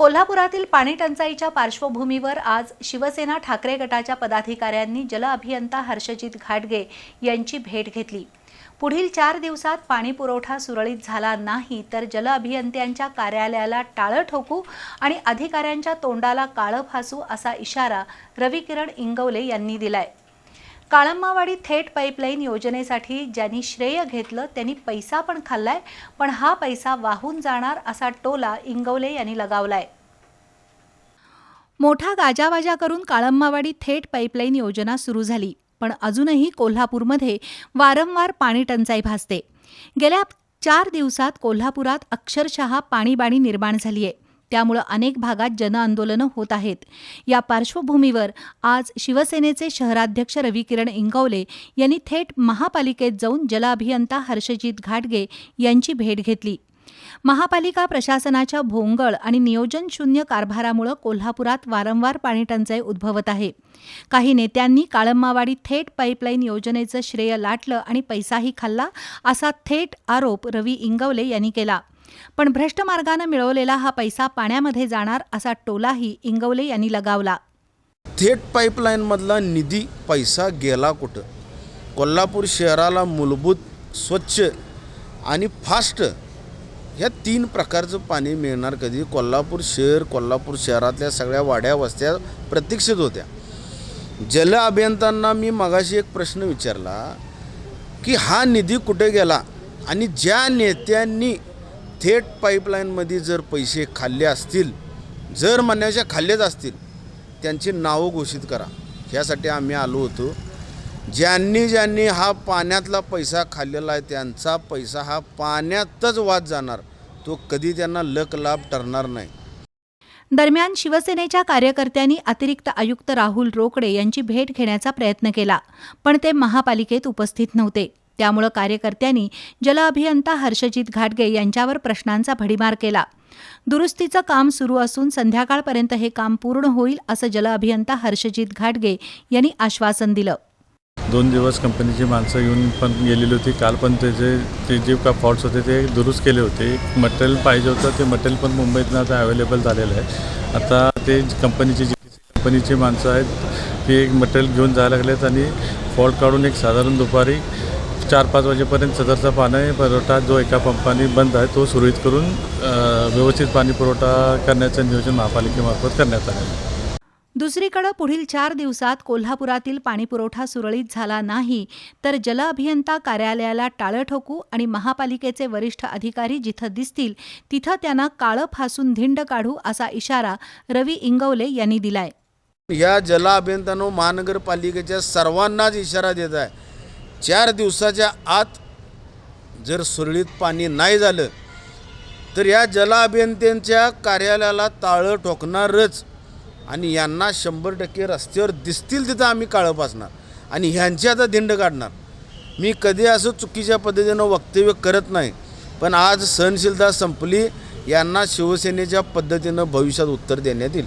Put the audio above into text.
कोल्हापुरातील पाणी टंचाईच्या पार्श्वभूमीवर आज शिवसेना ठाकरे गटाच्या पदाधिकाऱ्यांनी जल अभियंता हर्षजित घाटगे यांची भेट घेतली. पुढील चार दिवसात पाणी पुरवठा सुरळीत झाला नाही तर जल अभियंत्यांच्या कार्यालयाला टाळं ठोकू आणि अधिकाऱ्यांच्या तोंडाला काळं फासू असा इशारा रविकिरण इंगवले यांनी दिलाय. काळंबावाडी थेट पाईपलाईन योजनेसाठी ज्यांनी श्रेय घेतलं त्यांनी पैसा पण खाल्लाय पण हा पैसा वाहून जाणार असा टोला इंगवले यांनी लगावलाय. मोठा गाजावाजा करून काळंबावाडी थेट पाईपलाईन योजना सुरू झाली पण अजूनही कोल्हापूरमध्ये वारंवार पाणी टंचाई भासते. गेल्या चार दिवसात कोल्हापुरात अक्षरशः पाणीबाणी निर्माण झाली आहे त्यामुळं अनेक भागात जनआंदोलनं होत आहेत. या पार्श्वभूमीवर आज शिवसेनेचे शहराध्यक्ष रविकिरण इंगवले यांनी थेट महापालिकेत जाऊन जलअभियंता हर्षजित घाटगे यांची भेट घेतली. महापालिका प्रशासनाच्या भोंगळ आणि नियोजनशून्य कारभारामुळे कोल्हापुरात वारंवार पाणीटंचाई उद्भवत आहे. काही नेत्यांनी काळंमावाडी थेट पाईपलाईन योजनेचं श्रेय लाटलं आणि पैसाही खाल्ला असा थेट आरोप रवी इंगवले यांनी केला. पण भ्रष्ट मार्गानं मिळवलेला हा पैसा पाण्यामध्ये जाणार असा टोलाही इंगवले यांनी लगावला. थेट पाईपलाईनमधला निधी पैसा गेला कुठं? कोल्हापूर शहराला मूलभूत स्वच्छ आणि फास्ट ह्या तीन प्रकारचं पाणी मिळणार कधी? कोल्हापूर शहर कोल्हापूर शहरातल्या सगळ्या वाड्या वस्त्या प्रतीक्षित होत्या. जल अभियंत्यांना मी मगाशी एक प्रश्न विचारला की हा निधी कुठे गेला? आणि ज्या नेत्यांनी थेट पाईपलाईनमध्ये जर पैसे खाल्ले असतील जर म्हणण्याच्या खाल्लेच असतील त्यांची नावं घोषित करा. ह्यासाठी आम्ही आलो होतो. ज्यांनी ज्यांनी हा पाण्यातला पैसा खाल्लेला आहे त्यांचा पैसा हा पाण्यातच वाद जाणार. तो कधी त्यांना लक लाभ ठरणार नाही. दरम्यान शिवसेनेच्या कार्यकर्त्यांनी अतिरिक्त आयुक्त राहुल रोकडे यांची भेट घेण्याचा प्रयत्न केला पण ते महापालिकेत उपस्थित नव्हते. त्यामुळं कार्यकर्त्यांनी जलअभियंता हर्षजित घाटगे यांच्यावर प्रश्नांचा भडीमार केला. दुरुस्तीचं काम सुरू असून संध्याकाळपर्यंत हे काम पूर्ण होईल असं जलअभियंता हर्षजित घाटगे यांनी आश्वासन दिलं. दोन दिवस कंपनीची माणसं येऊन पण गेलेली होती. काल पण त्याचे ते जे का फॉल्ट्स होते ते दुरुस्त केले होते. मटेरियल पाहिजे होतं ते मटेरियल पण मुंबईतनं आता अवेलेबल झालेलं आहे. आता ते कंपनीची जी कंपनीची माणसं आहेत ते एक मटेरियल घेऊन जायला लागलेत आणि फॉल्ट काढून एक साधारण दुपारी चार पाच वाजेपर्यंत सदरचा पाणी पुरवठा जो एका पंपाने बंद आहे तो सुरळीत करून व्यवस्थित पाणी पुरवठा करण्याचं नियोजन महापालिकेमार्फत करण्यात आहे. दुसरीकडे पुढील चार दिवसात कोल्हापुरातील पाणीपुरवठा सुरळीत झाला नाही तर जल अभियंता कार्यालयाला टाळं ठोकू आणि महापालिकेचे वरिष्ठ अधिकारी जिथं दिसतील तिथं त्यांना काळं फासून धिंड काढू असा इशारा रवी इंगवले यांनी दिलाय. या जल अभियंत्यानो महानगरपालिकेच्या सर्वांनाच इशारा देत आहे. चार दिवसाच्या आत जर सुरळीत पाणी नाही झालं तर या जल अभियंत्यांच्या कार्यालयाला ताळं ठोकणारच आणि यांना शंभर टक्के रस्त्यावर दिसतील तिथं आम्ही काळं पासणार आणि ह्यांची आता धिंड काढणार. मी कधी असं चुकीच्या पद्धतीनं वक्तव्य करत नाही पण आज सहनशीलता संपली यांना शिवसेनेच्या पद्धतीनं भविष्यात उत्तर देण्यात येईल.